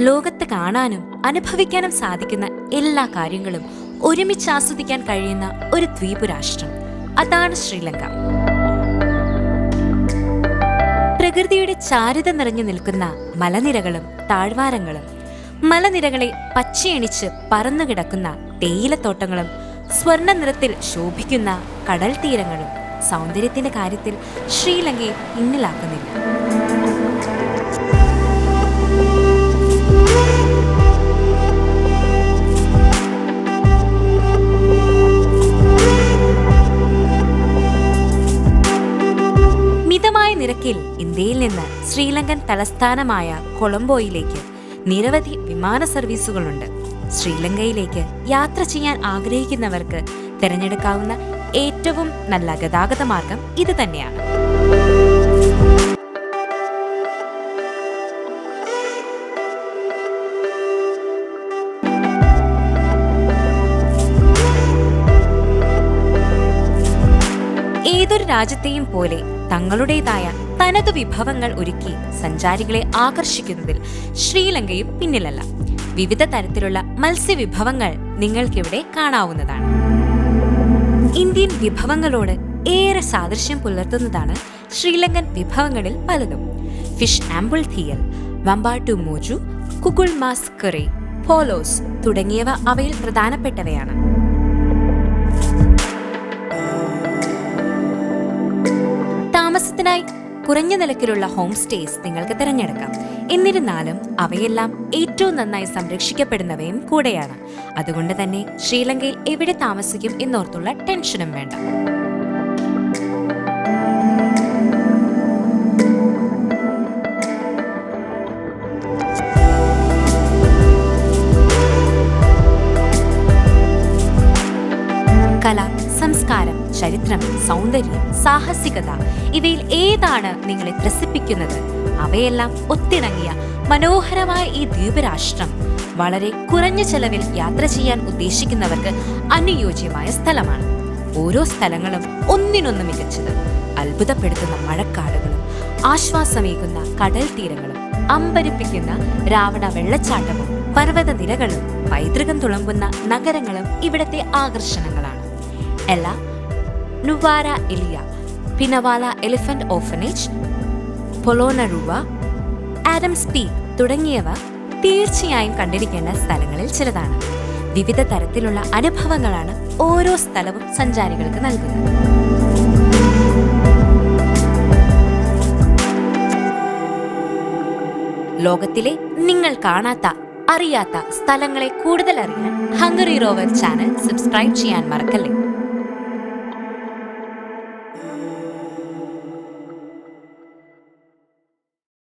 ലോകത്ത് കാണാനും അനുഭവിക്കാനും സാധിക്കുന്ന എല്ലാ കാര്യങ്ങളും ഒരുമിച്ച് ആസ്വദിക്കാൻ കഴിയുന്ന ഒരു ദ്വീപ് രാഷ്ട്രം അതാണ് ശ്രീലങ്ക. പ്രകൃതിയുടെ ചാരുത നിറഞ്ഞു നിൽക്കുന്ന മലനിരകളും താഴ്വാരങ്ങളും മലനിരകളെ പച്ചയണിച്ച് പറന്നുകിടക്കുന്ന തേയിലത്തോട്ടങ്ങളും സ്വർണ നിറത്തിൽ ശോഭിക്കുന്ന കടൽ തീരങ്ങളും സൗന്ദര്യത്തിന്റെ കാര്യത്തിൽ ശ്രീലങ്കയെ പിന്നിലാക്കുന്നില്ല ഇന്ത്യയിൽ നിന്ന് ശ്രീലങ്കൻ തലസ്ഥാനമായ കൊളംബോയിലേക്ക് നിരവധി വിമാന സർവീസുകളുണ്ട്. ശ്രീലങ്കയിലേക്ക് യാത്ര ചെയ്യാൻ ആഗ്രഹിക്കുന്നവർക്ക് തിരഞ്ഞെടുക്കാവുന്ന ഏറ്റവും നല്ല ഗതാഗത മാർഗം ഇത് തന്നെയാണ് ഏതൊരു രാജ്യത്തെയും പോലെ തങ്ങളുടേതായ തനതു വിഭവങ്ങൾ ഒരുക്കി സഞ്ചാരികളെ ആകർഷിക്കുന്നതിൽ ശ്രീലങ്കയും പിന്നിലല്ല. വിവിധ തരത്തിലുള്ള മത്സ്യവിഭവങ്ങൾ നിങ്ങൾക്കിവിടെ കാണാവുന്നതാണ്. ഇന്ത്യൻ വിഭവങ്ങളോട് ഏറെ സാദൃശ്യം പുലർത്തുന്നതാണ് ശ്രീലങ്കൻ വിഭവങ്ങളിൽ പലതും. ഫിഷ് ആംബിൾ തീയൽ വമ്പാട്ടു മോജു കുക്കുൾ മാസ് കറി പോലോസ് തുടങ്ങിയവ അവയിൽ പ്രധാനപ്പെട്ടവയാണ്. താമസത്തിനായി കുറഞ്ഞ നിലക്കിലുള്ള ഹോം സ്റ്റേസ് നിങ്ങൾക്ക് തിരഞ്ഞെടുക്കാം. എന്നിരുന്നാലും അവയെല്ലാം ഏറ്റവും നന്നായി സംരക്ഷിക്കപ്പെടുന്നവയും കൂടെയാണ്. അതുകൊണ്ട് തന്നെ ശ്രീലങ്കയിൽ എവിടെ താമസിക്കും എന്നോർത്തുള്ള ടെൻഷനും വേണ്ട. കല സംസ്കാരം ചരിത്രം സൗന്ദര്യം സാഹസികത ഇവയിൽ ഏതാണ് നിങ്ങളെ ത്രസിപ്പിക്കുന്നത്? അവയെല്ലാം ഒത്തിണങ്ങിയ മനോഹരമായ ഈ ദ്വീപരാഷ്ട്രം വളരെ കുറഞ്ഞ ചെലവിൽ യാത്ര ചെയ്യാൻ ഉദ്ദേശിക്കുന്നവർക്ക് അനുയോജ്യമായ സ്ഥലമാണ്. ഓരോ സ്ഥലങ്ങളും ഒന്നിനൊന്ന് മികച്ചത് അത്ഭുതപ്പെടുത്തുന്ന മഴക്കാടുകളും ആശ്വാസമേകുന്ന കടൽ തീരങ്ങളും അമ്പരിപ്പിക്കുന്ന രാവണ വെള്ളച്ചാട്ടവും പർവത നിരകളും പൈതൃകം തുളമ്പുന്ന നഗരങ്ങളും ഇവിടത്തെ ആകർഷണങ്ങളാണ്. Ella Nuwara Eliya Pinnawala elephant orphanage Polonnaruwa Adam's Peak തുടങ്ങിയവ തീർച്ചയായും കണ്ടിരിക്കേണ്ട സ്ഥലങ്ങളിൽ ചിലതാണ്. വിവിധ തരത്തിലുള്ള അനുഭവങ്ങളാണ് ഓരോ സ്ഥലവും സഞ്ചാരികൾക്ക് നൽകുന്നത്. ലോകത്തിലെ നിങ്ങൾ കാണാത്ത അറിയാത്ത സ്ഥലങ്ങളെ കൂടുതൽ അറിയാൻ ഹംഗറി റോവർ ചാനൽ സബ്സ്ക്രൈബ് ചെയ്യാൻ മറക്കല്ലേ?